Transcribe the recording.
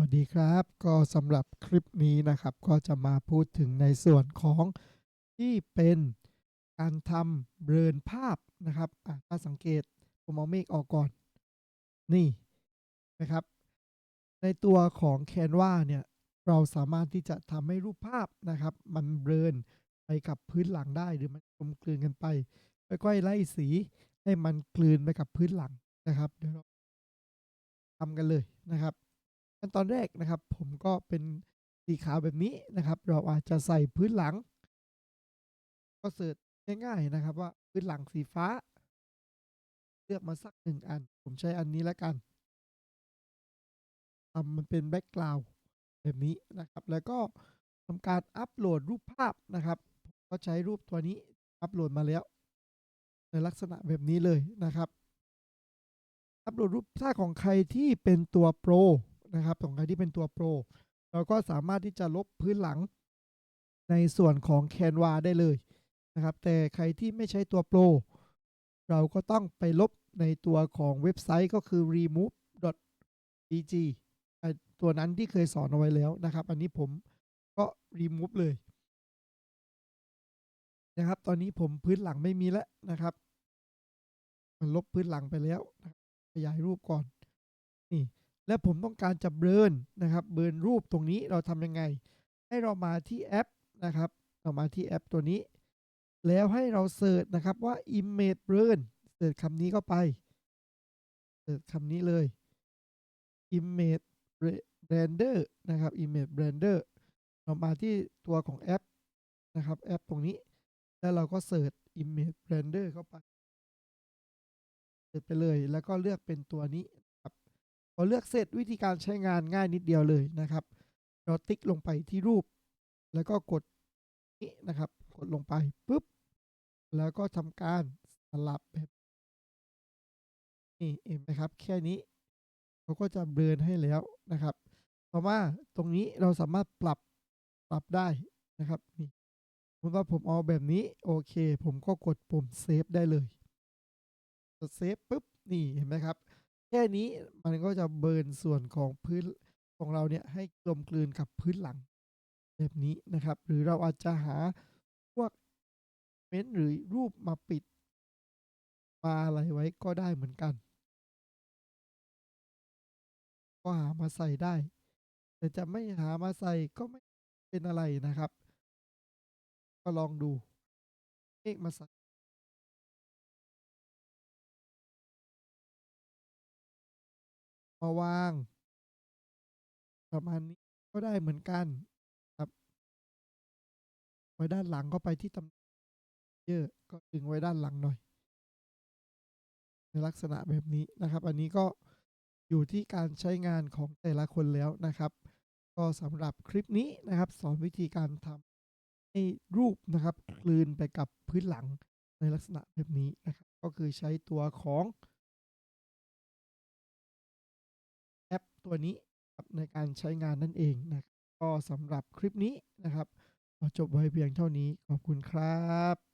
วัสดีครับ ก็สำหรับคลิปนี้นะครับก็จะมาพูดถึงในส่วนของที่เป็นการทำเบลนภาพนะครับอะถ้าสังเกตผมเอาเมฆออกก่อน นี่นะครับ ในตัวของ Canva เนี่ย เราสามารถที่จะทำให้รูปภาพนะครับ มันเบลนไปกับพื้นหลังได้หรือมันกลมกลืนกันไปค่อยๆไล่สีให้มันกลืนไปกับพื้นหลังนะครับเดี๋ยวเราทำกันเลยนะครับ ขั้นตอนแรกนะครับ ผมก็เป็นสีขาวแบบนี้นะครับ เราอาจจะใส่พื้นหลัง ก็เสิร์ชง่ายๆนะครับว่าพื้นหลังสีฟ้า เลือกมาสักหนึ่งอัน ผมใช้อันนี้แล้วกันทำมันเป็นแบ็กกราวด์แบบนี้นะครับ แล้วก็ทำการอัปโหลดรูปภาพนะครับก็ใช้รูปตัวนี้อัปโหลดมาแล้ว ในลักษณะแบบนี้เลยนะครับ อัปโหลดรูปถ้าของใครที่เป็นตัวโปร นะครับของใครที่เป็นตัวโปรเราก็สามารถที่จะลบพื้นหลังในส่วนของ Canva ได้เลยนะครับ แต่ใครที่ไม่ใช้ตัวโปรเราก็ต้องไปลบในตัวของเว็บไซต์ก็คือ remove.bg ไอ้ตัวนั้นที่เคยสอนเอาไว้แล้วนะครับ อันนี้ผมก็ remove เลยนะครับ ตอนนี้ผมพื้นหลังไม่มีแล้วนะครับ มันลบพื้นหลังไปแล้วขยายรูปก่อน นี่ และผมต้องการจะเบิร์นนะครับเบิร์นรูปตรงนี้เราทำยังไง ให้เรามาที่แอปนะครับ เรามาที่แอปตัวนี้ แล้วให้เราเสิร์ชนะครับว่า image burn เสิร์ชคำนี้เข้าไปเสิร์ชคำนี้เลย image render นะครับ image render เรามาที่ตัวของแอปนะครับแอปตรงนี้ แล้วเราก็เสิร์ช image render เข้าไปเสิร์ชไปเลยแล้วก็เลือกเป็นตัวนี้ พอเลือกเสร็จวิธีการใช้งานง่ายนิดเดียวเลยนะครับเราติ๊กลงไปที่รูป แล้วก็กดนี้นะครับ กดลงไปปุ๊บ แล้วก็ทำการสลับแบบนี่เห็นไหมครับ แค่นี้เขาก็จะเบลนให้แล้วนะครับต่อมาตรงนี้เราสามารถปรับปรับได้นะครับนี่สมมติว่าผมเอาแบบนี้โอเค ผมก็กดปุ่มเซฟได้เลยกดเซฟปุ๊บนี่เห็นไหมครับ ค่นี้มันก็จะเบิร์นส่วนของพื้นของเราเนี่ยให้กลมกลืนกับพื้นหลัง แบบนี้นะครับ หรือเราอาจจะหาพวกเม้นหรือรูปมาปิด มาอะไรไว้ก็ได้เหมือนกัน ก็หามาใส่ได้ แต่จะไม่หามาใส่ก็ไม่เป็นอะไรนะครับ ก็ลองดูเอกมาใส่ มาวาง ประมาณนี้ก็ได้เหมือนกันครับ ไว้ด้านหลังก็ไปที่ตำเยอะก็ดึงไว้ด้านหลังหน่อย ในลักษณะแบบนี้นะครับ อันนี้ก็อยู่ที่การใช้งานของแต่ละคนแล้วนะครับ ก็สำหรับคลิปนี้นะครับ สอนวิธีการทำให้รูปนะครับกลืนไปกับพื้นหลังในลักษณะแบบนี้นะครับ ก็คือใช้ตัวของ ตัวนี้ในการใช้งานนั่นเองนะครับก็สำหรับคลิปนี้นะครับขอจบไว้เพียงเท่านี้ขอบคุณครับ